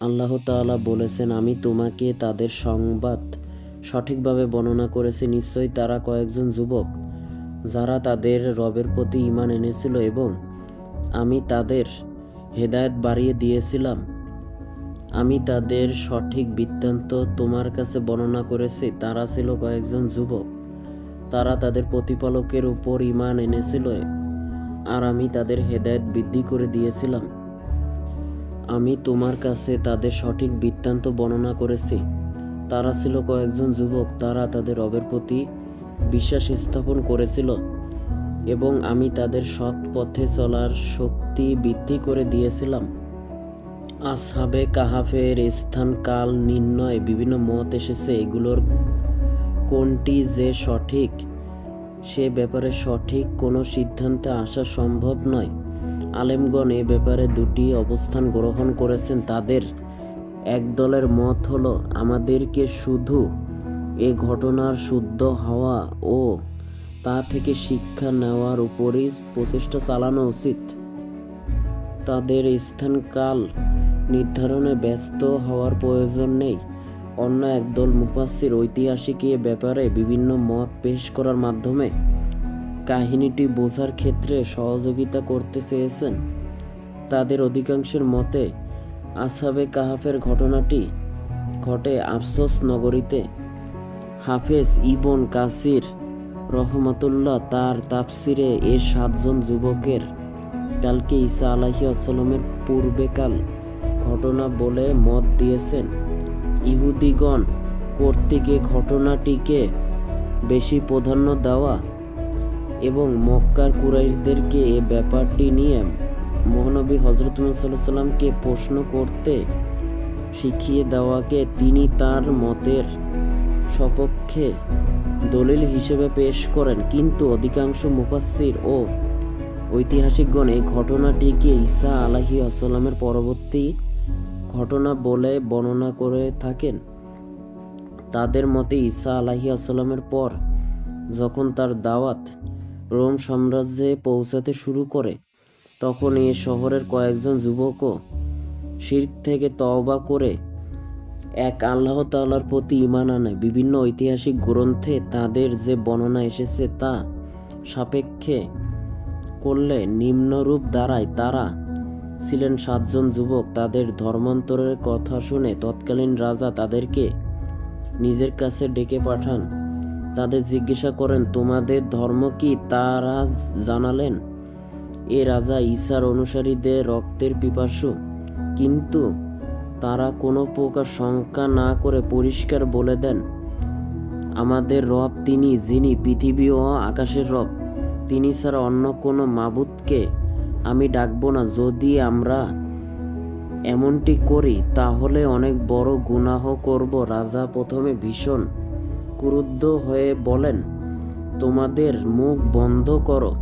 আল্লাহ তাআলা বলেছেন, আমি তোমাকে তাদের সংবাদ সঠিকভাবে বর্ণনা করেছি। নিশ্চয়ই তারা কয়েকজন যুবক যারা তাদের রবের প্রতি ইমান এনেছিল এবং আমি তাদের হেদায়ত বাড়িয়ে দিয়েছিলাম। আমি তাদের সঠিক বৃত্তান্ত তোমার কাছে বর্ণনা করেছি। তারা ছিল কয়েকজন যুবক। তারা তাদের প্রতিপালকের উপর ইমান এনেছিল আর আমি তাদের হেদায়েত বৃদ্ধি করে দিয়েছিলাম। আমি তোমার কাছে তাদের সঠিক বৃত্তান্ত বর্ণনা করেছি। তারা ছিল কয়েকজন যুবক, তারা তাদের রবের প্রতি বিশ্বাস স্থাপন করেছিল এবং আমি তাদের সৎ পথে চলার শক্তি বৃদ্ধি করে দিয়েছিলাম। আসহাবে কাহাফের স্থান, কাল, নির্ণয়, বিভিন্ন মত এসেছে। এগুলোর কোনটি যে সঠিক, সে ব্যাপারে সঠিক কোনো সিদ্ধান্তে আসা সম্ভব নয়। আলেমগণ এ ব্যাপারে দুটি অবস্থান গ্রহণ করেছেন। তাদের এক দলের মত হলো, আমাদেরকে শুধু এ ঘটনার শুদ্ধ হওয়া ও তা থেকে শিক্ষা নেওয়ার উপরই প্রচেষ্টা চালানো উচিত। তাদের স্থানকাল নির্ধারণে ব্যস্ত হওয়ার প্রয়োজন নেই। অন্য একদল মুফাসির ঐতিহাসিক এ ব্যাপারে বিভিন্ন মত পেশ করার মাধ্যমে কাহিনীটি বোঝার ক্ষেত্রে সহযোগিতা করতে চেয়েছেন। তাদের অধিকাংশের মতে, আসাবে কাহাফের ঘটনাটি ঘটে আফসোস নগরীতে। হাফেজ ইবন কাসির রহমতুল্লাহ তার তাফসিরে এ সাতজন যুবকের কালকে ঈসা আলাহি আসসালামের পূর্বেকাল ঘটনা বলে মত দিয়েছেন। ইহুদিগণ কর্তৃক ঘটনাটিকে বেশি প্রাধান্য দেওয়া এবং মক্কার কুরাইশদেরকে এ ব্যাপারটি নিয়ে মহানবী হজরত সাল্লামকে প্রশ্ন করতে শিখিয়ে দেওয়াকে তিনি তার মতের সপক্ষে দলিল হিসেবে পেশ করেন। কিন্তু অধিকাংশ মুফাসসির ও ঐতিহাসিকগণ এই ঘটনাটিকে ঈসা আলাহি আসসালামের পরবর্তী ঘটনা বলে বর্ণনা করে থাকেন। তাদের মতে ঈসা আলাহি আসসালামের পর যখন তার দাওয়াত রোম সাম্রাজ্যে পৌঁছাতে শুরু করে, তখন এ শহরের কয়েকজন যুবকও শির্ক থেকে তওবা করে এক আল্লাহ তাআলার প্রতি ঈমান আনে। বিভিন্ন ঐতিহাসিক গ্রন্থে তাদের যে বর্ণনা এসেছে তা সাপেক্ষে করলে নিম্নরূপ দাঁড়ায় তারা ছিলেন সাতজন যুবক। তাদের ধর্মান্তরের কথা শুনে তৎকালীন রাজা তাদেরকে নিজের কাছে ডেকে পাঠান। তাদের জিজ্ঞাসা করেন, তোমাদের ধর্ম কি? তারা জানালেন, এ রাজা ঈসার অনুসারীদের রক্তের পিপাসু। কিন্তু তারা কোনো প্রকার শঙ্কা না করে পরিষ্কার বলে দেন, আমাদের রব তিনি, যিনি পৃথিবী ও আকাশের রব। তিনি ছাড়া অন্য কোনো মাবুদকে আমি ডাকবো না। যদি আমরা এমনটি করি, তাহলে অনেক বড় গুনাহ করব। রাজা প্রথমে ভীষণ ক্রুদ্ধ হয়ে বলেন, তোমাদের মুখ বন্ধ করো,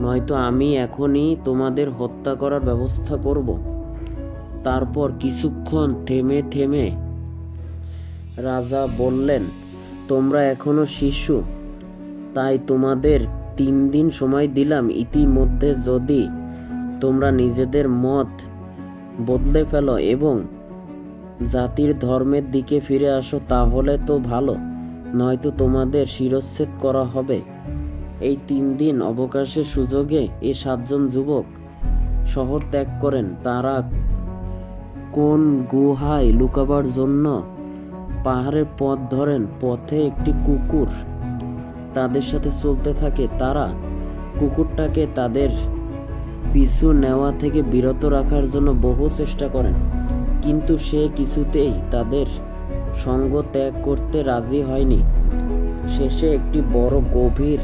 নয়তো আমি এখনই তোমাদের হত্যা করার ব্যবস্থা করব। তারপর কিছুক্ষণ থেমে থেমে রাজা বললেন, তোমরা এখনও শিশু, তাই তোমাদের তিন দিন সময় দিলাম। ইতিমধ্যে যদি তোমরা নিজেদের মত বদলে ফেলো এবং জাতির ধর্মের দিকে ফিরে আসো, তাহলে তো ভালো। নয়তো তোমাদের শিরচ্ছেদ করা হবে। এই তিন দিন অবকাশের সুযোগে এ সাতজন যুবক শহর ত্যাগ করেন। তারা কোন গুহায় লুকাবার জন্য পাহাড়ের পথ ধরেন? পথে একটি কুকুর তাদের সাথে চলতে থাকে। তারা কুকুরটাকে তাদের পিছু নেওয়া থেকে বিরত রাখার জন্য বহু চেষ্টা করেন। কিন্তু সে কিছুতেই তাদের সঙ্গ ত্যাগ করতে রাজি হয়নি। শেষে একটি বড় গভীর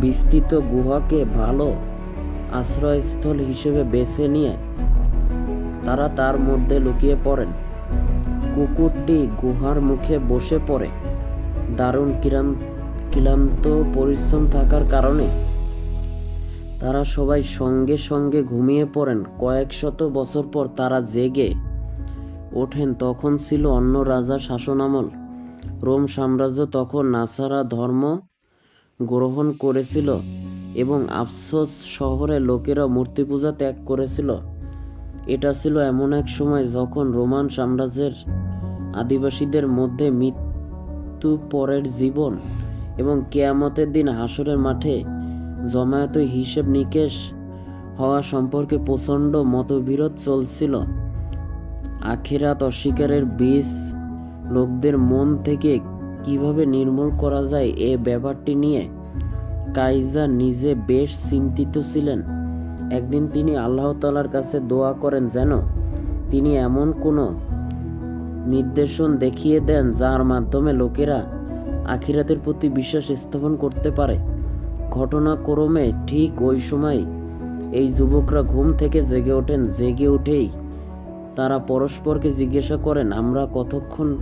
বিস্তৃত গুহাকে ভালো আশ্রয়স্থল হিসেবে বেছে নিয়ে তারা তার মধ্যে লুকিয়ে পড়েন। কুকুরটি গুহার মুখে বসে পড়ে। দারুণ ক্লান্ত পরিশ্রম থাকার কারণে তারা সবাই সঙ্গে সঙ্গে ঘুমিয়ে পড়েন। কয়েক শত বছর পর তারা জেগে ওঠেন তখন ছিল অন্য রাজার শাসনামল। রোম সাম্রাজ্য তখন নাসারা ধর্ম গ্রহণ করেছিল এবং আফসোস শহরে লোকেরা মূর্তি পূজা ত্যাগ করেছিল। এটা ছিল এমন এক সময় যখন রোমান সাম্রাজ্যের আদিবাসীদের মধ্যে মৃত্যু পরের জীবন এবং কেয়ামতের দিন হাসরের মাঠে জমায়েত হিসেব নিকেশ হওয়া সম্পর্কে প্রচণ্ড মতবিরোধ চলছিল। আখিরাত অস্বীকারের বীজ লোকদের মন থেকে কীভাবে নির্মূল করা যায় এ ব্যাপারটি নিয়ে কাইজা নিজে বেশ চিন্তিত ছিলেন। একদিন তিনি আল্লাহ তালার কাছে দোয়া করেন যেন তিনি এমন কোনো নির্দেশন দেখিয়ে দেন যার মাধ্যমে লোকেরা আখিরাতের প্রতি বিশ্বাস স্থাপন করতে পারে। ঘটনাক্রমে ঠিক ওই সময় এই যুবকরা ঘুম থেকে জেগে ওঠেন। জেগে উঠেই তারা পরস্পরকে জিজ্ঞাসা করেন, আমরা কতক্ষণ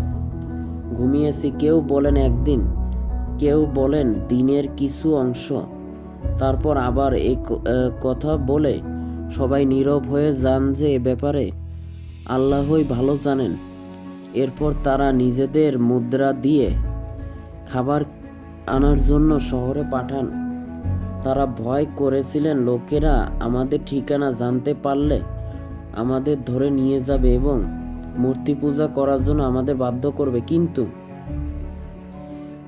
ঘুমিয়েছি? কেউ বলেন, একদিন। কেউ বলেন, দিনের কিছু অংশ। তারপর আবার এই কথা বলে সবাই নীরব হয়ে যান যে এ ব্যাপারে আল্লাহই ভালো জানেন। এরপর তারা নিজেদের মুদ্রা দিয়ে খাবার আনার জন্য শহরে পাঠান। তারা ভয় করেছিলেন, লোকেরা আমাদের ঠিকানা জানতে পারলে আমাদের ধরে নিয়ে যাবে এবং মূর্তি পূজা করার জন্য আমাদের বাধ্য করবে। কিন্তু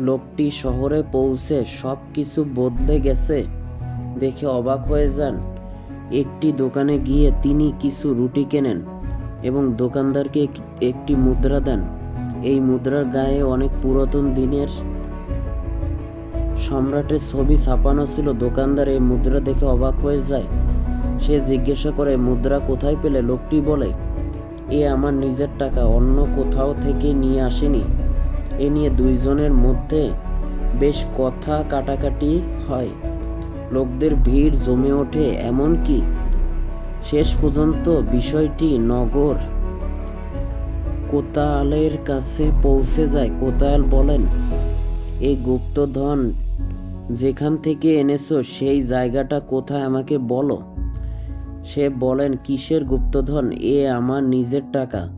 লোকটি শহরে পৌঁছে সব কিছু বদলে গেছে দেখে অবাক হয়ে যান। একটি দোকানে গিয়ে তিনি কিছু রুটি কেনেন এবং দোকানদারকে একটি মুদ্রা দেন। এই মুদ্রার গায়ে অনেক পুরাতন দিনের সম্রাটের ছবি ছাপানো ছিল। দোকানদার এই মুদ্রা দেখে অবাক হয়ে যায়। সে জিজ্ঞাসা করে, মুদ্রা কোথায় পেলে? লোকটি বলে, এ আমার নিজের টাকা, অন্য কোথাও থেকে নিয়ে আসেনি। এ নিয়ে দুইজনের মধ্যে বেশ কথা কাটাকাটি হয়। লোকদের ভিড় জমে ওঠে, এমনকি শেষ পর্যন্ত বিষয়টি নগর কোতালের কাছে পৌঁছে যায়। কোতাল বলেন এই গুপ্তধন যেখান থেকে এনেছো, সেই জায়গাটা কোথায় আমাকে বলো। সে বলেন, কিসের গুপ্তধন? এ আমার নিজের টাকা।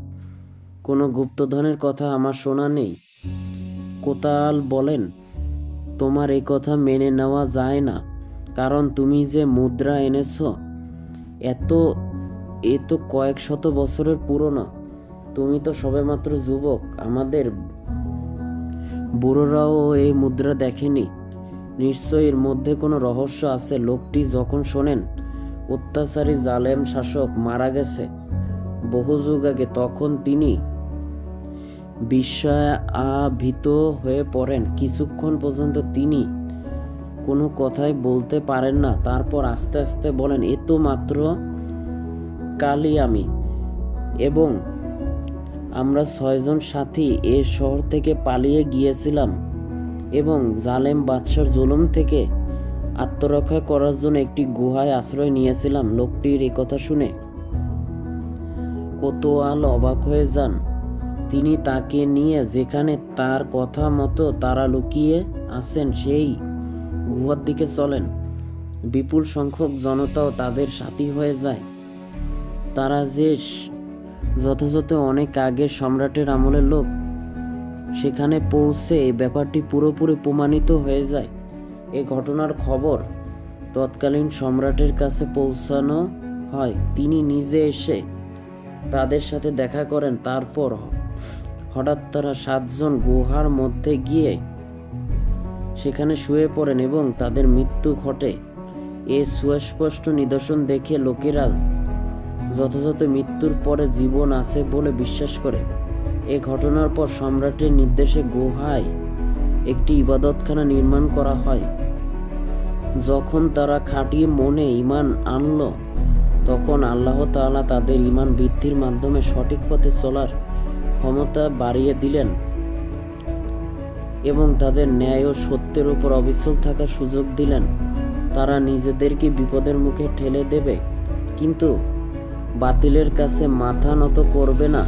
কোনো গুপ্তধনের কথা আমার শোনা নেই। কোতাল বলেন, তোমার এই কথা মেনে নেওয়া যায় না, কারণ তুমি যে মুদ্রা এনেছ, এত, এ তো কয়েক শত বছরের পুরনো। তুমি তো সবেমাত্র যুবক, আমাদের বুড়োরাও এই মুদ্রা দেখেনি। নিশ্চয়ই এর মধ্যে কোনো রহস্য আছে? লোকটি যখন শোনেন অত্যাচারী জালেম শাসক মারা গেছে। বহু যুগ আগে তখন তিনি বিস্ময়ে আভীত হয়ে পড়েন। কিছুক্ষণ পর্যন্ত তিনি কোনো কথাই বলতে পারেন না। তারপর আস্তে আস্তে বলেন, এ তো মাত্র কালই আমি এবং আমরা ছয়জন সাথী এ শহর থেকে পালিয়ে গিয়েছিলাম এবং জালেম বাদশার জুলুম থেকে আত্মরক্ষা করার জন্য একটি গুহায় আশ্রয় নিয়েছিলাম। লোকটির এ কথা শুনে কোতোয়াল অবাক হয়ে যান। তিনি তাকে নিয়ে যেখানে তার কথা মতো তারা লুকিয়ে আছেন, সেই গুহার দিকে চলেন। বিপুল সংখ্যক জনতাও তাদের সাথী হয়ে যায়। তারা যে যথাযথ অনেক আগে সম্রাটের আমলের লোক, সেখানে পৌঁছে এই ব্যাপারটি পুরোপুরি প্রমাণিত হয়ে যায়। এই ঘটনার খবর তৎকালীন সম্রাটের কাছে পৌঁছানো হয়। তিনি নিজে এসে তাদের সাথে দেখা করেন, তারপর হঠাৎ তারা সাতজন গুহার মধ্যে গিয়ে সেখানে শুয়ে পড়েন এবং তাদের মৃত্যু ঘটে। এ সুস্পষ্ট নিদর্শন দেখে লোকেরা যথাযথ মৃত্যুর পরে জীবন আছে বলে বিশ্বাস করে। এ ঘটনার পর সম্রাটের নির্দেশে গুহায় একটি ইবাদতখানা নির্মাণ করা হয়। যখন তারা খাঁটিয়ে মনে ইমান আনল, তখন আল্লাহ তাআলা তাদের ইমান বৃদ্ধির মাধ্যমে সঠিক পথে চলার ক্ষমতা বাড়িয়ে দিলেন এবং তাদের ন্যায় ও সত্যের উপর অবিচল থাকার সুযোগ দিলেন। তারা নিজেদেরকে বিপদের মুখে ঠেলে দেবে, কিন্তু বাতিলের কাছে মাথা নত করবে না।